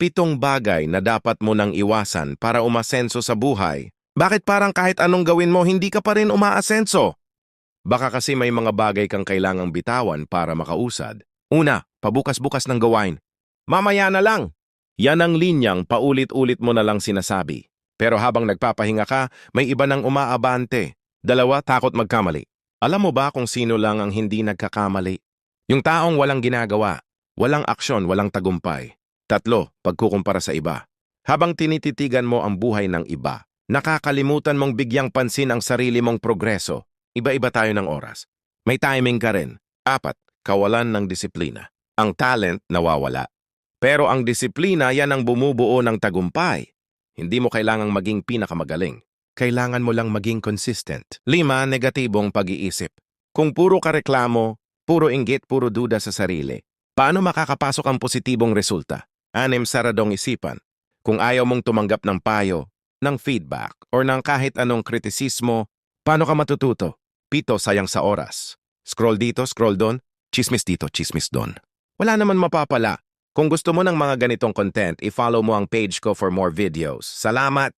Pitong bagay na dapat mo nang iwasan para umasenso sa buhay. Bakit parang kahit anong gawin mo, hindi ka pa rin umaasenso? Baka kasi may mga bagay kang kailangang bitawan para makausad. Una, pabukas-bukas ng gawain. Mamaya na lang. Yan ang linyang paulit-ulit mo na lang sinasabi. Pero habang nagpapahinga ka, may iba nang umaabante. Dalawa, takot magkamali. Alam mo ba kung sino lang ang hindi nagkakamali? Yung taong walang ginagawa, walang aksyon, walang tagumpay. Tatlo, pagkukumpara sa iba. Habang tinititigan mo ang buhay ng iba, nakakalimutan mong bigyang pansin ang sarili mong progreso. Iba-iba tayo ng oras. May timing ka rin. Apat, kawalan ng disiplina. Ang talent nawawala. Pero ang disiplina yan ang bumubuo ng tagumpay. Hindi mo kailangang maging pinakamagaling. Kailangan mo lang maging consistent. Lima, negatibong pag-iisip. Kung puro ka reklamo, puro inggit, puro duda sa sarili, paano makakapasok ang positibong resulta? Anim, saradong isipan. Kung ayaw mong tumanggap ng payo, ng feedback, or ng kahit anong kritisismo, paano ka matututo? Pito, sayang sa oras. Scroll dito, scroll doon, chismis dito, chismis doon. Wala naman mapapala. Kung gusto mo ng mga ganitong content, i-follow mo ang page ko for more videos. Salamat!